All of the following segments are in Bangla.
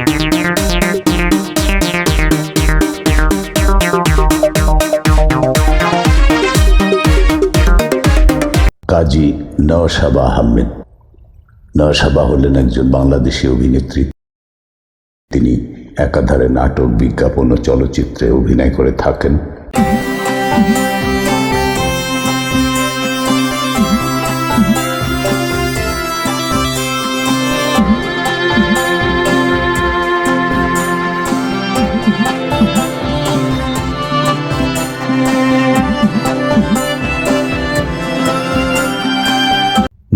কাজী নওশাবা আহমেদ। নওশাবা হলেন একজন বাংলাদেশি অভিনেত্রী। তিনি একাধারে নাটক, বিজ্ঞাপন ও চলচ্চিত্রে অভিনয় করে থাকেন।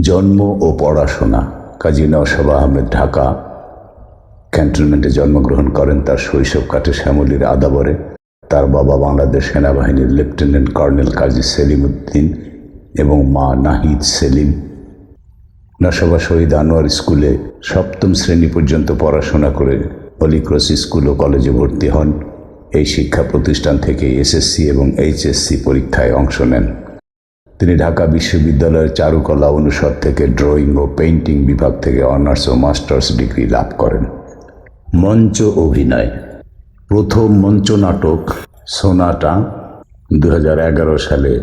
জন্ম ও পড়াশোনা। কাজী নওশাবা আহমেদ ঢাকা। ক্যান্টনমেন্টে জন্মগ্রহণ করেন তার শৈশব কাটে শ্যামলীর আদাবরে। তার বাবা বাংলাদেশ সেনাবাহিনীর লেফটেন্যান্ট কর্নেল কাজী সেলিম উদ্দিন এবং মা নাহিদ সেলিম। নশবা শহীদ আনোয়ার স্কুলে সপ্তম শ্রেণি পর্যন্ত পড়াশোনা করে হলিক্রস স্কুল ও কলেজে ভর্তি হন। এই শিক্ষা প্রতিষ্ঠান থেকে এসএসসি এবং এইচএসসি পরীক্ষায় অংশ নেন। তিনি ঢাকা বিশ্ববিদ্যালয়ের চারুকলা অনুষদ থেকে ড্রয়িং ও পেইন্টিং বিভাগ থেকে অনার্স ও মাস্টার্স ডিগ্রি লাভ করেন। মঞ্চ অভিনয়। প্রথম মঞ্চ নাটক সোনাটা দু হাজার এগারো সালে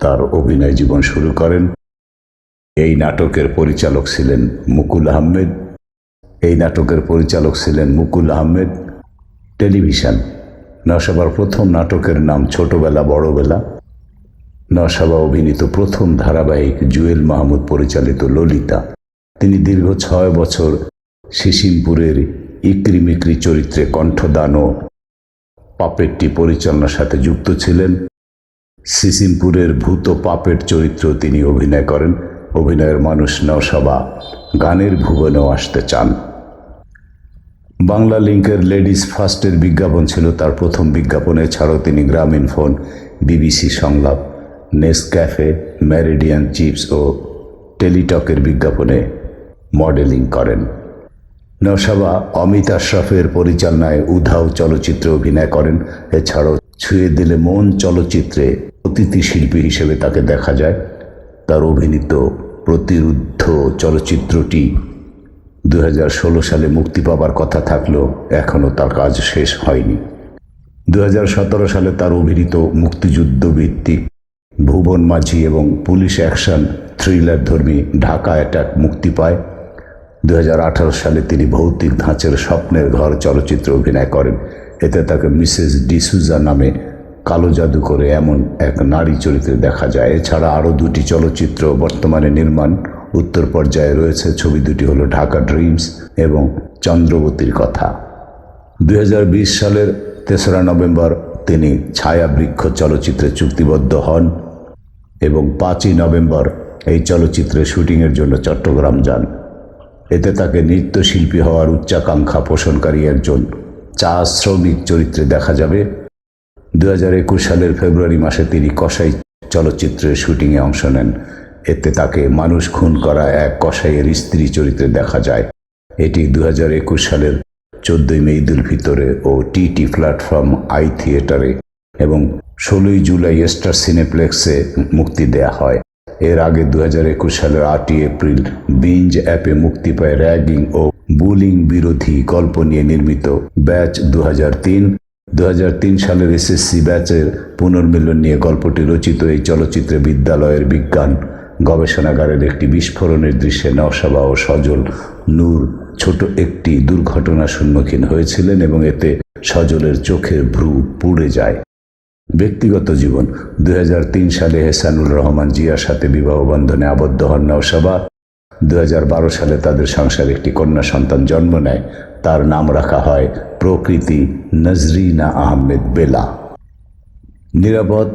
তার অভিনয় জীবন শুরু করেন। এই নাটকের পরিচালক ছিলেন মুকুল আহমেদ। এই নাটকের পরিচালক ছিলেন মুকুল আহমেদ। টেলিভিশন। নশাবার প্রথম নাটকের নাম ছোটবেলা, বড়বেলা। নশাবা অভিনীত প্রথম ধারাবাহিক জুয়েল মাহমুদ পরিচালিত ললিতা। তিনি দীর্ঘ ছয় বছর সিসিমপুরের ইক্রিমিক্রি চরিত্রে কণ্ঠদান ও পাপেটটি পরিচালনার সাথে যুক্ত ছিলেন। সিসিমপুরের ভূত পাপেট চরিত্র তিনি অভিনয় করেন। অভিনয়ের মানুষ নওশাবা গানের ভুবনেও আসতে চান। বাংলা লিঙ্কের লেডিস ফার্স্টের বিজ্ঞাপন ছিল তার প্রথম বিজ্ঞাপনে ছাড়াও তিনি গ্রামীণ ফোন, বিবিসি সংলাপ নেস ক্যাফে ম্যারিডিয়ান চিপস ও টেলিটকের বিজ্ঞাপনে মডেলিং করেন। নশাবা অমিত আশরাফের পরিচালনায় উধাও চলচ্চিত্রে অভিনয় করেন। এছাড়াও ছুঁয়ে দিলে মন চলচ্চিত্রে অতিথি শিল্পী হিসেবে তাকে দেখা যায়। তার অভিনীত প্রতিরুদ্ধ চলচ্চিত্রটি দু হাজার ষোলো সালে মুক্তি পাবার কথা থাকলেও এখনও তার কাজ শেষ হয়নি। দু হাজার সতেরো সালে তার অভিনীত মুক্তিযুদ্ধ ভিত্তিক ভুবন মাঝি এবং পুলিশ অ্যাকশন থ্রিলার ধর্মী ঢাকা অ্যাটাক মুক্তি পায়। দু হাজার আঠারো সালে তিনি ভৌতিক ধাঁচের স্বপ্নের ঘর চলচ্চিত্রে অভিনয় করেন। এতে তাকে মিসেস ডিসুজা নামে কালো জাদু করে এমন এক নারী চরিত্রে দেখা যায়। এছাড়া আরও দুটি চলচ্চিত্র বর্তমানে নির্মাণ। উত্তর পর্যায়ে রয়েছে, ছবি দুটি হলো ঢাকা ড্রিমস এবং চন্দ্রবতীর কথা। দু হাজার বিশ সালের তেসরা নভেম্বর তিনি ছায়া বৃক্ষ চলচ্চিত্রে চুক্তিবদ্ধ হন। এবং পাঁচই নভেম্বর এই চলচ্চিত্রের শুটিংয়ের জন্য চট্টগ্রাম যান। এতে তাকে নৃত্যশিল্পী হওয়ার উচ্চাকাঙ্ক্ষা পোষণকারী একজন চা শ্রমিক চরিত্রে দেখা যাবে। দু হাজার একুশ সালের ফেব্রুয়ারি মাসে তিনি কসাই চলচ্চিত্রের শুটিংয়ে অংশ নেন। এতে তাকে মানুষ খুন করা এক কসাইয়ের স্ত্রী চরিত্রে দেখা যায়। এটি দু হাজার একুশ সালের চোদ্দই মে ঈদুল ফিতরে ও টিটি প্ল্যাটফর্ম আই থিয়েটারে এবং ষোলোই জুলাই স্টার সিনেপ্লেক্সে মুক্তি দেয়া হয়। এর আগে দু হাজার একুশ সালের আটই এপ্রিল বিঞ্জ অ্যাপে মুক্তি পায় র্যাগিং ও বুলিং বিরোধী গল্প নিয়ে নির্মিত ব্যাচ দু দু হাজার তিন সালের এসএসসি ব্যাচের পুনর্মিলন নিয়ে গল্পটি রচিত এই চলচ্চিত্রে বিদ্যালয়ের বিজ্ঞান, গবেষণাগারের একটি বিস্ফোরণের দৃশ্যে নওশাবা ও সজল নূর ছোট একটি দুর্ঘটনার সম্মুখীন হয়েছিলেন এবং এতে সজলের চোখের ভ্রু পুড়ে যায়। ব্যক্তিগত জীবন। দু হাজার তিন সালে হেসানুল রহমান জিয়ার সাথে বিবাহ বন্ধনে আবদ্ধ হন নওশাবা। দু হাজার বারো সালে তাদের সংসারে একটি কন্যা সন্তান জন্ম নেয়। তার নাম রাখা হয় প্রকৃতি নজরিনা আহমেদ বেলা। নিরাপদ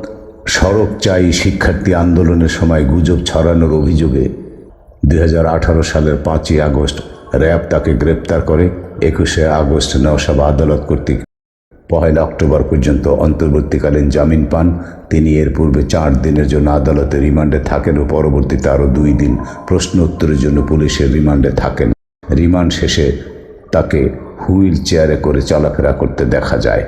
সড়ক চাই শিক্ষার্থী আন্দোলনের সময় গুজব ছড়ানোর অভিযোগে দু হাজার আঠারো সালের পাঁচই আগস্ট র্যাব তাকে গ্রেপ্তার করে। একুশে আগস্ট নওশাবা আদালত কর্তৃক পহেলা অক্টোবর পর্যন্ত অন্তর্বর্তীকালীন জামিন পান। তিনি এর পূর্বে চার দিনের জন্য আদালতে রিমান্ডে থাকেন ও পরবর্তীতে আরও দুই দিন প্রশ্ন উত্তরের জন্য পুলিশের রিমান্ডে থাকেন। রিমান্ড শেষে তাকে হুইল চেয়ারে করে চলাফেরা করতে দেখা যায়।